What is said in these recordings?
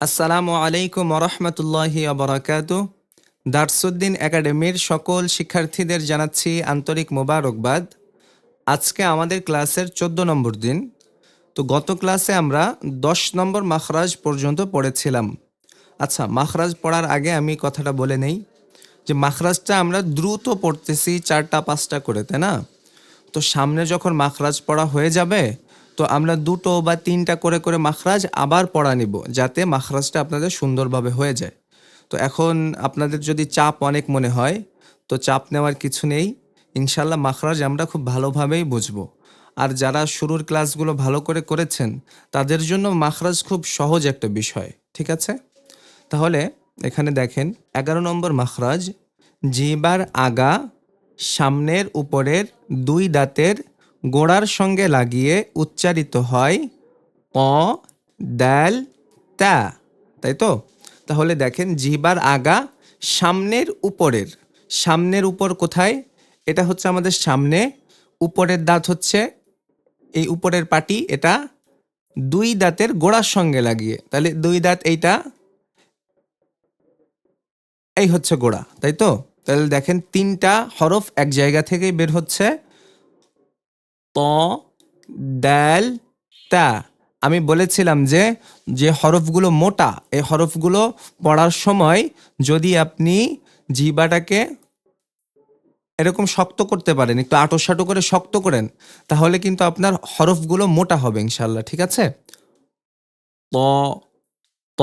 আসসালামু আলাইকুম রহমতুল্লাহি আবরাকাতু দারসুদ্দিন একাডেমির সকল শিক্ষার্থীদের জানাচ্ছি আন্তরিক মোবারকবাদ। আজকে আমাদের ক্লাসের চোদ্দ নম্বর দিন। তো গত ক্লাসে আমরা দশ নম্বর মাখরাজ পর্যন্ত পড়েছিলাম। আচ্ছা মাখরাজ পড়ার আগে আমি কথাটা বলে নেই যে মাখরাজটা আমরা দ্রুত পড়তেছি চারটা পাঁচটা করে, তাই না? তো সামনে যখন মাখরাজ পড়া হয়ে যাবে তো আমরা দুটো বা তিনটা করে করে মাখরাজ আবার পড়া নিব, যাতে মাখরাজটা আপনাদের সুন্দরভাবে হয়ে যায়। তো এখন আপনাদের যদি চাপ অনেক মনে হয়, তো চাপ নেওয়ার কিছু নেই। ইনশাল্লাহ মাখরাজ আমরা খুব ভালোভাবেই বুঝব। আর যারা শুরুর ক্লাসগুলো ভালো করে করেছেন, তাদের জন্য মাখরাজ খুব সহজ একটা বিষয়, ঠিক আছে? তাহলে এখানে দেখেন, এগারো নম্বর মাখরাজ, জিবার আগা, সামনের উপরের দুই দাঁতের গোড়ার সঙ্গে লাগিয়ে উচ্চারিত হয় প, দ্যাল, ত্যা। তাই তো? তাহলে দেখেন জিবার আগা সামনের উপরের। সামনের উপর কোথায়? এটা হচ্ছে আমাদের সামনে। উপরের দাঁত হচ্ছে, এই উপরের পাটি, এটা দুই দাঁতের গোড়ার সঙ্গে লাগিয়ে। তাহলে দুই দাঁত এইটা, এই হচ্ছে গোড়া, তাই তো? তাহলে দেখেন, তিনটা হরফ এক জায়গা থেকেই বের হচ্ছে। দ্যাল তা। আমি বলেছিলাম যে যে হরফগুলো মোটা, এই হরফগুলো পড়ার সময় যদি আপনি জিবাটাকে এরকম শক্ত করতে পারেন, একটু আটোসাটো করে শক্ত করেন, তাহলে কিন্তু আপনার হরফগুলো মোটা হবে ইনশাল্লাহ ঠিক আছে? ত ত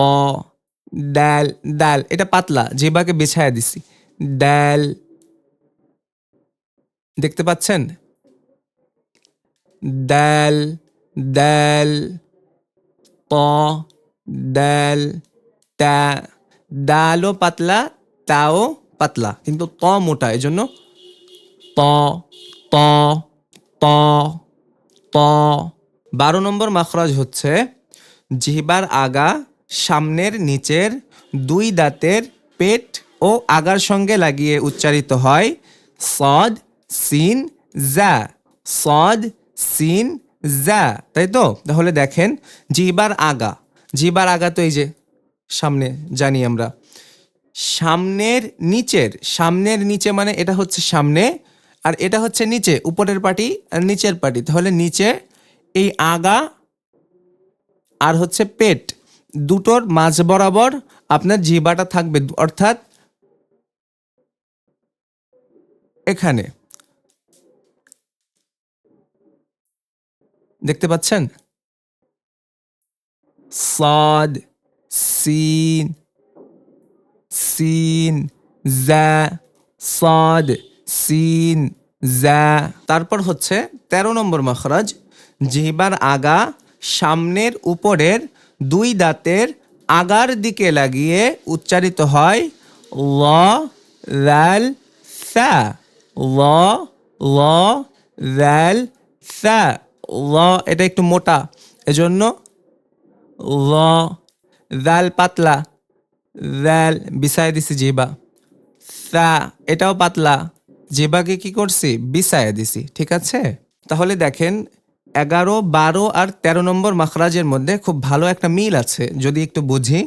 ডাল ডাল এটা পাতলা জিবাকে বিছায়া দিছি। ডাল দেখতে পাচ্ছেন? ডাল ডাল প ডাল তা ডালও পাতলা, তাও পাতলা, কিন্তু ত মোটা এই জন্য ত ত ত ত। বারো নম্বর মাখরাজ হচ্ছে জিহবার আগা, সামনের নিচের দুই দাঁতের পেট ও আগার সঙ্গে লাগিয়ে উচ্চারিত হয় সদ, সিন, জা। সদ সিন জা, তাই তো? তাহলে দেখেন, জিবার আগা। জিবার আগা তো এই যে, সামনে জানি আমরা। সামনের নিচের, সামনের নিচে মানে এটা হচ্ছে সামনে, আর এটা হচ্ছে নিচে, উপরের পাটি আর নিচের পাটি। তাহলে নিচে এই আগা আর হচ্ছে পেট, দুটোর মাঝ বরাবর আপনার জিবাটা থাকবে, অর্থাৎ এখানে। দেখতে পাচ্ছেন? সাদ, সিন সিন, জা, সাদ, সিন, জা। তারপর হচ্ছে তেরো নম্বর মখরাজ জিহবার আগা সামনের উপরের দুই দাঁতের আগার দিকে লাগিয়ে উচ্চারিত হয় ল রাল সা ল ল রাল সা ল, এটা একটু মোটা। এজন্য ল রাল পাতলা রাল বিছায় দিছি জিবা সা, এটাও পাতলা। জিবাকে কি করছি? বিছায় দিছি, ঠিক আছে? তাহলে দেখেন, এগারো, বারো আর ১৩ নম্বর মাখরাজের মধ্যে খুব ভালো একটা মিল আছে। যদি একটু বুঝি,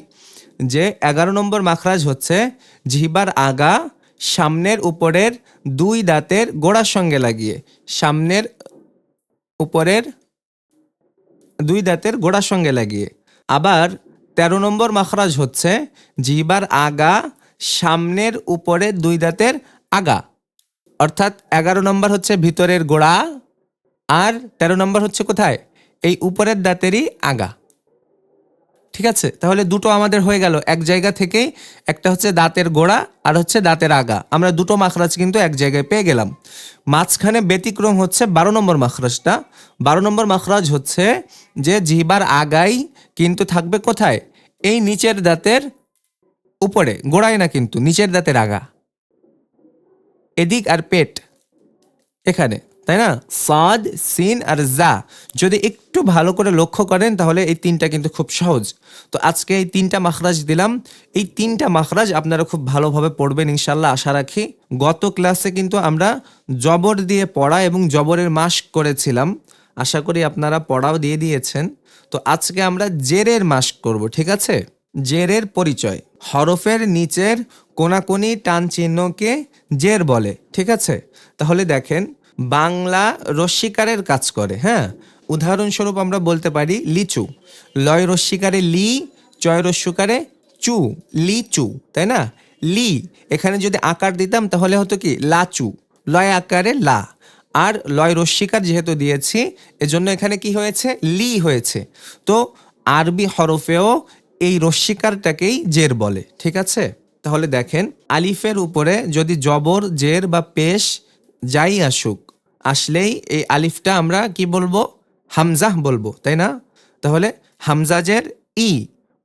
যে এগারো নম্বর মাখরাজ হচ্ছে জিহবার আগা, সামনের উপরের দুই দাঁতের গোড়ার সঙ্গে লাগিয়ে। সামনের উপরের দুই দাঁতের গোড়ার সঙ্গে লাগিয়ে। আবার ১৩ নম্বর মাখরাজ হচ্ছে জিবার আগা, সামনের উপরে দুই দাঁতের আগা। অর্থাৎ এগারো নম্বর হচ্ছে ভিতরের গোড়া আর ১৩ নম্বর হচ্ছে কোথায়? এই উপরের দাঁতেরই আগা। ঠিক আছে? তাহলে দুটো আমাদের হয়ে গেল। এক জায়গা থেকেই একটা হচ্ছে দাঁতের গোড়া আর হচ্ছে দাঁতের আগা। আমরা দুটো মাখরাজ কিন্তু এক জায়গায় পেয়ে গেলাম। মাঝখানে ব্যতিক্রম হচ্ছে বারো নম্বর মাখরাজটা। বারো নম্বর মাখরাজ হচ্ছে যে জিহবার আগাই কিন্তু থাকবে কোথায়? এই নিচের দাঁতের উপরে, গোড়ায় না কিন্তু, নিচের দাঁতের আগা। এদিক আর পেট। এখানে। তাই না? সাদ, সিন আর জা। যদি একটু ভালো করে লক্ষ্য করেন, তাহলে এই তিনটা কিন্তু খুব সহজ। তো আজকে এই তিনটা মাখরাজ দিলাম। এই তিনটা মাখরাজ আপনারা খুব ভালোভাবে পড়বেন ইনশাল্লাহ আশা রাখি গত ক্লাসে কিন্তু আমরা জবর দিয়ে পড়া এবং জবরের মাস্ক করেছিলাম। আশা করি আপনারা পড়াও দিয়ে দিয়েছেন। তো আজকে আমরা জেরের মাস্ক করব, ঠিক আছে? জেরের পরিচয়। হরফের নিচের কোনাকুনি টান চিহ্নকে জের বলে, ঠিক আছে? তাহলে দেখেন বাংলা রস্বীকারের কাজ করে হ্যাঁ? উদাহরণস্বরূপ আমরা বলতে পারি লিচু। লয় রস্বীকারে লি, চয় রস্যকারে চু, লিচু, তাই না? লি, এখানে যদি আকার দিতাম তাহলে হতো কি? লাচু। লয় আকারে লা। আর লয় রস্বীকার যেহেতু দিয়েছি, এজন্য এখানে কি হয়েছে? লি হয়েছে। তো আরবি হরফেও এই রস্বীকারটাকেই জের বলে, ঠিক আছে? তাহলে দেখেন, আলিফের উপরে যদি জবর, জের বা পেশ যাই আসুক আসলেই এই আলিফটা আমরা কি বলব? হামজাহ বলব, তাই না? তাহলে হামজাজের ই,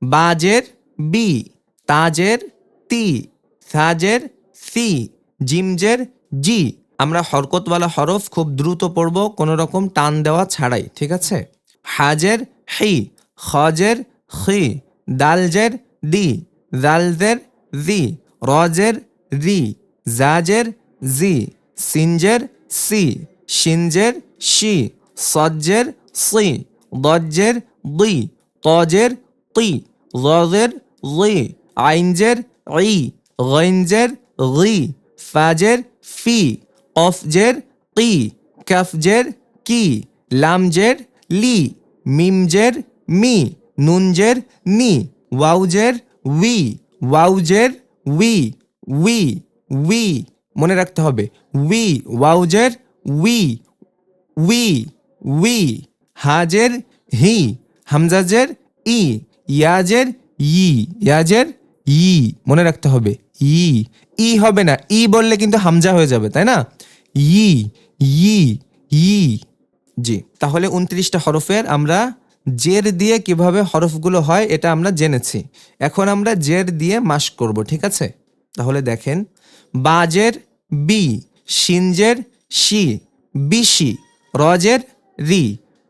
বাজের বি, তাজের তি, সাজের সি, জিমজের জি। আমরা হরকতওয়ালা হরফ খুব দ্রুত পড়ব, কোনো রকম টান দেওয়া ছাড়াই, ঠিক আছে? হাজের হি, খজের খি, দালজের দি, জালজের জি, রজের রি, জাজের জি, সিনজের সি শিনজের শি সজ্জের সি দজ্জের দি তজের তি জজের লি, আইনজের ই গইনজের রি ফাজের ফি, অফজের কি কাফজের কি, লামজের লি, মিমজের মি, নুনজের নি, ওয়াউজের উই ওয়াউজের উই উই উই মনে রাখতে হবে। উই, ওয়াউজের উই উই উই, হাজের হি, হামজাজের ই, ইয়াজের ই ইয়াজের ই, মনে রাখতে হবে। ই ই হবে না, ই বললে কিন্তু হামজা হয়ে যাবে, তাই না? ই ই ই, জি, তাহলে উনত্রিশটা হরফের আমরা জের দিয়ে কীভাবে হরফগুলো হয় এটা আমরা জেনেছি। এখন আমরা জের দিয়ে মাস করব, ঠিক আছে? তাহলে দেখেন, বাজের বি, সিনজের শি বিশি, রজের রি,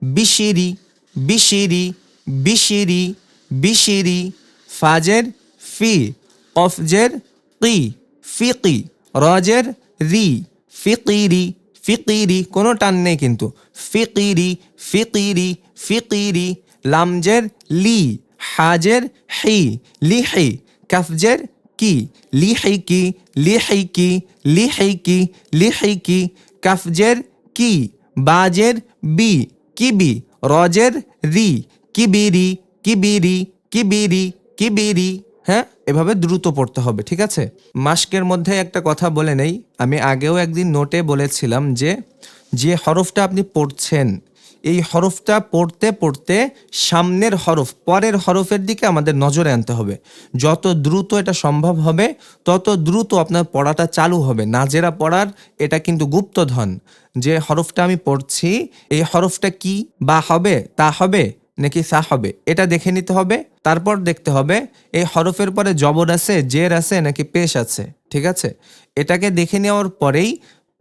বিশিরি বিশিরি বিশিরি বিশিরি, ফাজের ফি অফজের কি ফিকি রজের রি ফিকিরি ফিকিরি কোনো টান নেই কিন্তু ফিকিরি ফিকিরি ফিকিরি লামজের লি, হাজের হি, লিহি, কাফজের কি লিহিকি লিহিকি লিহিকি লিহিকি কাফজের কি বাজের বি কিবি রজের রি কিবিরি কিবিরি কিবিরি কিবিরি হ্যাঁ? এভাবে দ্রুত পড়তে হবে, ঠিক আছে? মাস্কের মধ্যে একটা কথা বলে নেই। আমি আগেও একদিন নোটে বলেছিলাম যে যে হরফটা আপনি পড়ছেন এই হরফটা পড়তে পড়তে সামনের হরফ, পরের হরফের দিকে আমাদের নজরে আনতে হবে। যত দ্রুত এটা সম্ভব হবে, তত দ্রুত আপনার পড়াটা চালু হবে। নাজেরা পড়ার এটা কিন্তু গুপ্তধন। যে হরফটা আমি পড়ছি, এই হরফটা কি বা হবে, তা হবে, নাকি সা হবে, এটা দেখে নিতে হবে। তারপর দেখতে হবে, এই হরফের পরে জবর আছে, জের আছে, নাকি পেশ আছে, ঠিক আছে? এটাকে দেখে নেওয়ার পরেই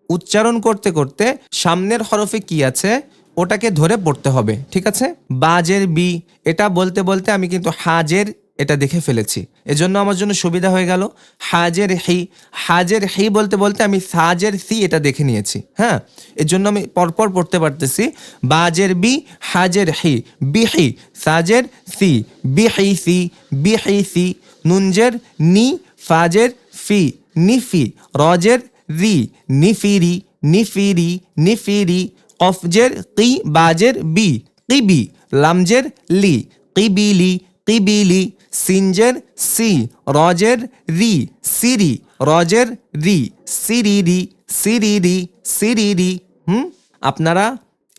উচ্চারণ করতে করতে সামনের হরফে কি আছে ওটাকে ধরে পড়তে হবে, ঠিক আছে? বাজের বি, এটা বলতে বলতে আমি কিন্তু হাজের এটা দেখে ফেলেছি। এজন্য আমার জন্য সুবিধা হয়ে গেল। হাজের হি হাজের হি বলতে বলতে আমি সাজের সি এটা দেখে নিয়েছি হ্যাঁ? এর জন্য আমি পরপর পড়তে পারতেছি। বাজের বি, হাজের হি বিহি সাজের সি বিহি সি বিহি সি, নুনজের নি, ফাজের ফি নিফি রজের রি নিফিরি নিফিরি নিফিরি কফজের কি বাজের, বি কিবি লামজের, লি কিবিলি কিবিলি সিনজের, সি, রজের, রি, সিরি, রজের, রি, সিরিরি সিরিরি সিরিরি। হুম? আপনারা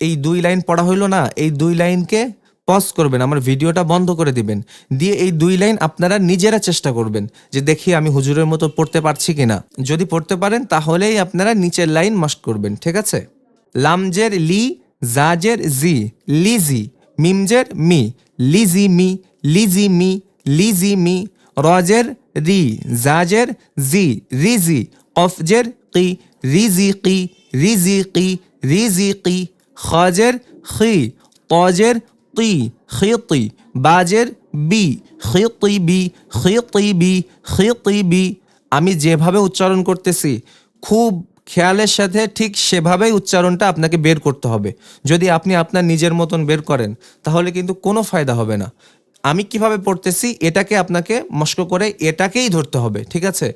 এই দুই লাইন পড়া হইল না, এই দুই লাইনকে পজ করবেন, আমার ভিডিওটা বন্ধ করে দিবেন। দিয়ে এই দুই লাইন আপনারা নিজেরা চেষ্টা করবেন যে দেখি আমি হুজুরের মতো পড়তে পারছি কিনা। যদি পড়তে পারেন, তাহলেই আপনারা নিচের লাইন মাস্ট করবেন, ঠিক আছে? লামজের লি, জাজের জি, লিজি, মিমজের মি, লিজি মি লিজি মি লিজি মি, রজের রি, জাজের জি, রিজি, কফজের কি রিজি কি রিজি কি রিজি কি খাজের খি, তজের কি খিতি, বাজের বি, খিতি বি খিতি বি খিতি বি। আমি যেভাবে উচ্চারণ করতেছি, খুব খেয়ালের সাথে ঠিক সেভাবেই উচ্চারণটা আপনাকে বের করতে হবে। যদি আপনি আপনার নিজের মতন বের করেন, তাহলে কিন্তু কোনো ফায়দা হবে না। আমি কীভাবে পড়তেছি, এটাকে আপনাকে মস্ক করে এটাকেই ধরতে হবে, ঠিক আছে?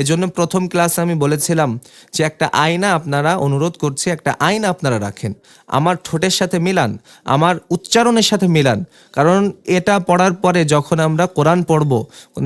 এজন্য প্রথম ক্লাসে আমি বলেছিলাম যে একটা আয়না আপনারা অনুরোধ করছি, একটা আয়না আপনারা রাখেন। আমার ঠোঁটের সাথে মিলান, আমার উচ্চারণের সাথে মিলান। কারণ এটা পড়ার পরে যখন আমরা কোরআন পড়ব,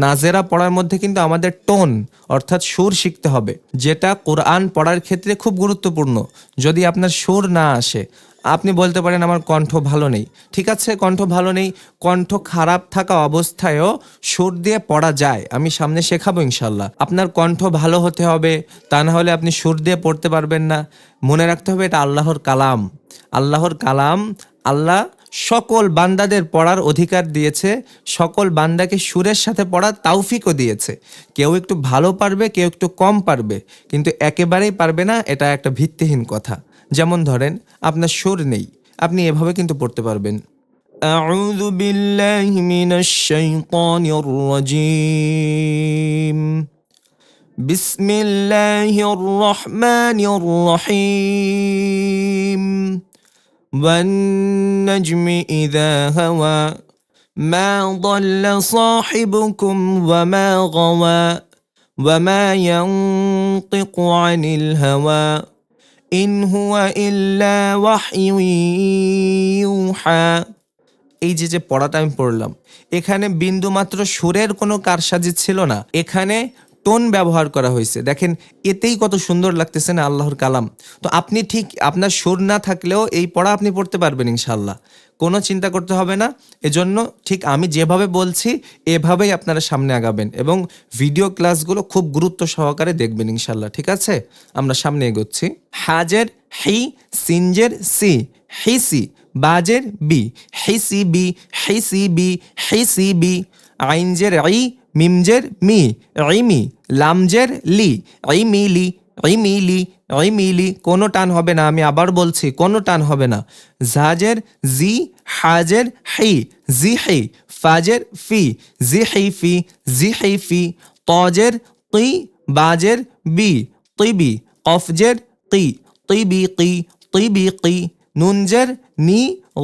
নাজেরা পড়ার মধ্যে কিন্তু আমাদের টোন, অর্থাৎ সুর শিখতে হবে। যেটা কোরআন পড়ার ক্ষেত্রে খুব গুরুত্বপূর্ণ। যদি আপনার সুর না আসে আপনি বলতে পারেন আমার কণ্ঠ ভালো নেই। ঠিক আছে, কণ্ঠ ভালো নেই, কণ্ঠ খারাপ থাকা অবস্থায়ও সুর দিয়ে পড়া যায়। আমি সামনে শেখাবো ইনশাল্লাহ আপনার কণ্ঠ ভালো হতে হবে, তা না হলে আপনি সুর দিয়ে পড়তে পারবেন না। মনে রাখতে হবে এটা আল্লাহর কালাম। আল্লাহর কালাম আল্লাহ সকল বান্দাদের পড়ার অধিকার দিয়েছে, সকল বান্দাকে সুরের সাথে পড়ার তাওফিকও দিয়েছে। কেউ একটু ভালো পারবে, কেউ একটু কম পারবে, কিন্তু একেবারেই পারবে না, এটা একটা ভিত্তিহীন কথা। যেমন ধরেন আপনার সুর নেই আপনি এভাবে কিন্তু পড়তে পারবেন أعوذ بالله من الشيطان الرجيم بسم الله الرحمن الرحيم والنجم إذا هوى ما ضل صاحبكم وما غوى وما ينطق عن الهوى ইন হুয়া ইল্লা ইউহা এই যে যে পড়াটা আমি পড়লাম, এখানে বিন্দুমাত্র সুরের কোনো কারসাজি ছিল না। এখানে টোন ব্যবহার করা হয়েছে। দেখেন, এতেই কত সুন্দর লাগতেছে না আল্লাহর কালাম। তো আপনি ঠিক আপনার সুর না থাকলেও এই পড়া আপনি পড়তে পারবেন ইনশাল্লাহ কোনো চিন্তা করতে হবে না। এজন্য ঠিক আমি যেভাবে বলছি, এভাবেই আপনারা সামনে আগাবেন এবং ভিডিও ক্লাসগুলো খুব গুরুত্ব সহকারে দেখবেন ইনশাল্লাহ ঠিক আছে? আমরা সামনে এগোচ্ছি। হাজের হি, সিনজের সি হিসি বাজের বি হিসি বি হিসি বি হিসি বি, আইনজের আই মিমজের মি মি লামজের লি মি লি মি লি মি লি, কোনো টান হবে না, আমি আবার বলছি, কোনো টান হবে না। জাজের জি, হাজের হি, জি হি, ফাজের ফি, জি হি ফি, জি হি ফি, তজের তি, বাজের বি, তিবি, কফজের তি, তিবি কি তিবি কি নুনজের নি,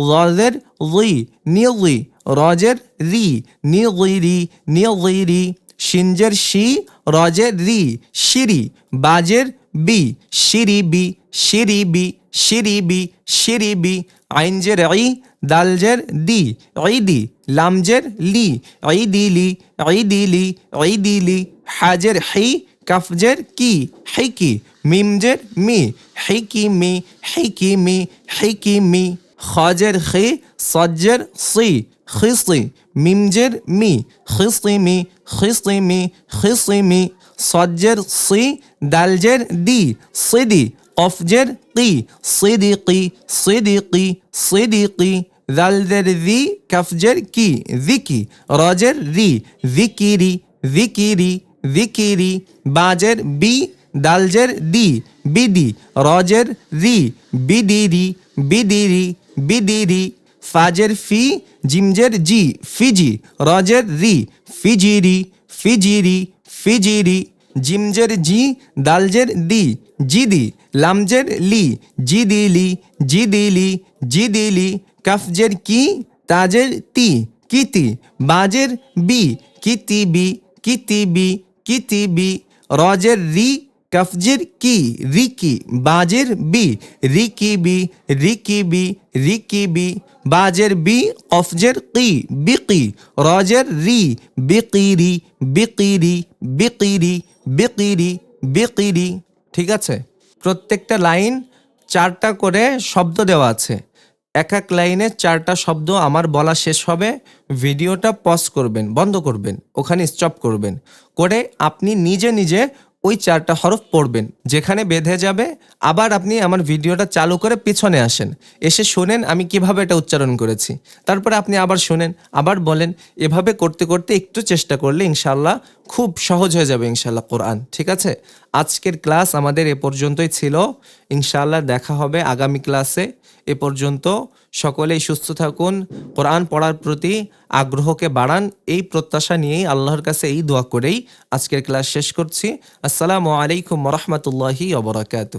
গজের রি নিগি রজের রি নিগিরি নিগিরি শিনজের শি, রজের রি শিরি বাজের বি শিরি বি শিরি বি শিরি বি শিরি বি, আইনজের ই, দালজের দি ঈদি লামজের লি ঈদি লি ঈদি লি ঈদি লি, হাজের হি, কাফজের কি হেকি মিমজের মি হেকি মি হেকি মি হেকি মি খজের খি সজ্জের সি খিসি মিমজের মি খিসি মি খিসি মি খিসি মি সজ্জের সি দালজের দি সিদি কফজের কি সিদিকি সিদিকি সিদিকি দালজের দি কাফজের কি দিকি রজের রি দিকিরি দিকিরি দিকিরি বাজের বি দালজের দি বিদি রজের রি বিদিরি বিদিরি বিদিরি, ফাজের ফি, জিমজের জি, ফিজি, রজের রি, ফিজিরি ফিজিরি ফিজিরি, জিমজের জি, দালজের দি, জিদি, লামজের লি, জিদিলি জিদিলি জিদিলি, কাফজের কি, তাজের তি, কিতি, বাজের বি, কিতি বি কিতি বি রজের রি কফজের কি, রিকি, বাজের বি, রিকি বি রিকি বি রিকি বি, বাজের বি, কফজের কি, বিকি, রজের রি বিকিরি বিকিরি বিকিরি বিকিরি বিকিরি ঠিক আছে? প্রত্যেকটা লাইন চারটা করে শব্দ দেওয়া আছে। এক এক লাইনে চারটা শব্দ আমার বলা শেষ হবে। ভিডিওটা পজ করবেন, বন্ধ করবেন, ওখানে স্টপ করবেন। করে আপনি নিজে নিজে ওই চারটা হরফ পড়বেন। যেখানে বেঁধে যাবে, আবার আপনি আমার ভিডিওটা চালু করে পিছনে আসেন। এসে শোনেন আমি কীভাবে এটা উচ্চারণ করেছি। তারপরে আপনি আবার শোনেন, আবার বলেন, এভাবে করতে করতে একটু চেষ্টা করলে ইনশাল্লাহ খুব সহজ হয়ে যাবে ইনশাল্লাহ কোরআন। ঠিক আছে? আজকের ক্লাস আমাদের এ পর্যন্তই ছিল। ইনশাল্লাহ দেখা হবে আগামী ক্লাসে। এ পর্যন্ত সকলেই সুস্থ থাকুন। কোরআন পড়ার প্রতি আগ্রহকে বাড়ান। এই প্রত্যাশা নিয়েই আল্লাহর কাছে এই দোয়া করেই আজকের ক্লাস শেষ করছি। আসসালামু আলাইকুম রহমতুল্লাহি অবরাকাতু